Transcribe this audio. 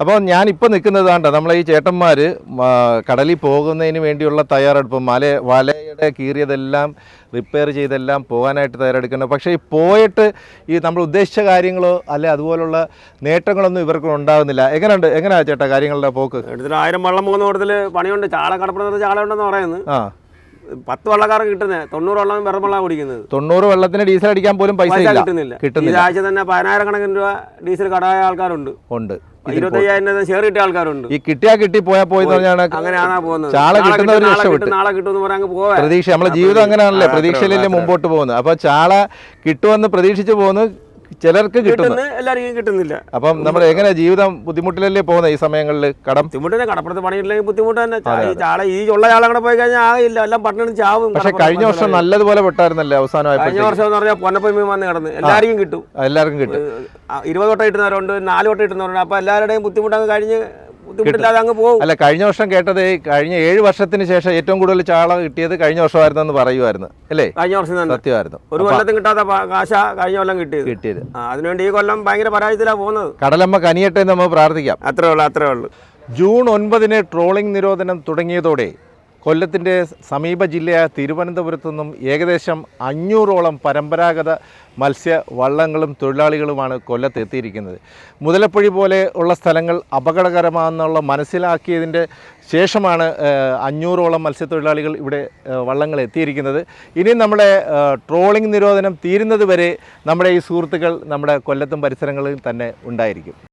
അപ്പോൾ ഞാനിപ്പോൾ നിൽക്കുന്നത് കണ്ടോ? നമ്മളെ ഈ ചേട്ടന്മാർ കടലിൽ പോകുന്നതിന് വേണ്ടിയുള്ള തയ്യാറെടുപ്പ് മല വലയുടെ കീറിയതെല്ലാം റിപ്പയർ ചെയ്തെല്ലാം പോകാനായിട്ട് തയ്യാറെടുക്കുന്നത് പക്ഷേ ഈ പോയിട്ട് ഈ നമ്മൾ ഉദ്ദേശിച്ച കാര്യങ്ങളോ അല്ലെ അതുപോലുള്ള നേട്ടങ്ങളൊന്നും ഇവർക്ക് ഉണ്ടാകുന്നില്ല. എങ്ങനെയുണ്ട്? എങ്ങനെയാണ് ചേട്ടാ കാര്യങ്ങളുടെ പോക്ക്? എടുത്തിട്ട് ആയിരം വെള്ളം പോകുന്ന കൂടുതൽ പണിയുണ്ട്. ചാള കടപ്പുറത്ത് ചാള ഉണ്ടെന്ന് പറയുന്നത്. ആ. പത്ത് വെള്ളക്കാർ കിട്ടുന്നത് തൊണ്ണൂറ് വെള്ളം വെറും വെള്ളം കുടിക്കുന്നത്. തൊണ്ണൂറ് വെള്ളത്തിന് ഡീസൽ അടിക്കാൻ പോലും പൈസ കിട്ടുന്നില്ല. കിട്ടുന്നില്ല. ഈ ആഴ്ച തന്നെ പതിനായിരം കണക്കിന് രൂപ ഡീസൽ കടായ ആൾക്കാരുണ്ട്. ഉണ്ട്. ഇരുപത്തയ്യായിരം ഷെയർ കിട്ടിയ ആൾക്കാരുണ്ട്. ഈ കിട്ടിയാ കിട്ടി പോയാ പോയി അങ്ങനെയാണ് പോകുന്നത്. ചാള നാളെ കിട്ടുന്നവര് കിട്ടും, നാളെ രക്ഷപ്പെട്ടു. നാളെ പറയാൻ പോവാ. പ്രതീക്ഷ നമ്മളെ ജീവിതം അങ്ങനെയാണല്ലേ? പ്രതീക്ഷയിലല്ലേ മുമ്പോട്ട് പോകുന്നത്. അപ്പൊ ചാള കിട്ടുമെന്ന് പ്രതീക്ഷിച്ചു പോകുന്നു ചിലർക്ക് കിട്ടുന്നു എല്ലാവർക്കും കിട്ടുന്നില്ല. അപ്പം നമ്മൾ എങ്ങനെ ജീവിതം ബുദ്ധിമുട്ടിലല്ലേ പോകുന്നത് ഈ സമയങ്ങളിൽ? കടം? ബുദ്ധിമുട്ട് കടപ്പുറത്ത് പണിയില്ലെങ്കിൽ ബുദ്ധിമുട്ട് തന്നെ. ഈ ചാള ഈ ഉള്ള ചാള കൂടെ പോയി കഴിഞ്ഞാൽ ആകില്ല എല്ലാം പട്ടണം ചാവും പക്ഷെ കഴിഞ്ഞ വർഷം. നല്ലതുപോലെ പെട്ടായിരുന്നല്ലേ കഴിഞ്ഞ വർഷം എന്ന് പറഞ്ഞാൽ പൊന്നപ്പൊയ്മ വന്ന് കിടന്ന്. എല്ലാവർക്കും കിട്ടും. എല്ലാവർക്കും കിട്ടും. ഇരുപത് വട്ടം ഇട്ടുന്നവരുണ്ട് നാല് വട്ടം ഇട്ടുന്നവരുണ്ട്. അപ്പൊ എല്ലാവരുടെയും ബുദ്ധിമുട്ടങ്ങ് കഴിഞ്ഞ് ബുദ്ധിമുട്ടില്ലാതെ അങ്ങ് പോകും. അല്ല കഴിഞ്ഞ വർഷം കേട്ടത് കഴിഞ്ഞ ഏഴ് വർഷത്തിന് ശേഷം ഏറ്റവും കൂടുതൽ ചാള കിട്ടിയത് കഴിഞ്ഞ വർഷമായിരുന്നു എന്ന് പറയുമായിരുന്നു അല്ലേ? കഴിഞ്ഞ വർഷം സത്യമായിരുന്നു. ഒരു കൊല്ലത്തും കിട്ടാത്ത കാശ കഴിഞ്ഞ കൊല്ലം കിട്ടിയത്. കിട്ടിയത്. അതിനുവേണ്ടി ഈ കൊല്ലം ഭയങ്കര പരാജയത്തിലാണ് പോകുന്നത്. കടലമ്മ കനിയട്ടെ എന്ന് നമുക്ക് പ്രാർത്ഥിക്കാം. അത്രേ ഉള്ളൂ അത്രേ ഉള്ളൂ. ജൂൺ ഒൻപതിന് ട്രോളിംഗ് നിരോധനം തുടങ്ങിയതോടെ കൊല്ലത്തിന്റെ സമീപ ജില്ലയായ തിരുവനന്തപുരത്തു നിന്നും ഏകദേശം അഞ്ഞൂറോളം പരമ്പരാഗത മത്സ്യ വള്ളങ്ങളും തൊഴിലാളികളുമാണ് കൊല്ലത്ത് എത്തിയിരിക്കുന്നത്. മുതലപ്പൊഴി പോലെ ഉള്ള സ്ഥലങ്ങൾ അപകടകരമാണെന്നുള്ള മനസ്സിലാക്കിയതിന്റെ ശേഷമാണ് അഞ്ഞൂറോളം മത്സ്യത്തൊഴിലാളികൾ ഇവിടെ വള്ളങ്ങൾ എത്തിയിരിക്കുന്നത്. ഇനി നമ്മുടെ ട്രോളിംഗ് നിരോധനം തീരുന്നത് വരെ നമ്മുടെ ഈ സുഹൃത്തുക്കൾ നമ്മുടെ കൊല്ലത്തും പരിസരങ്ങളിൽ തന്നെ ഉണ്ടായിരിക്കും.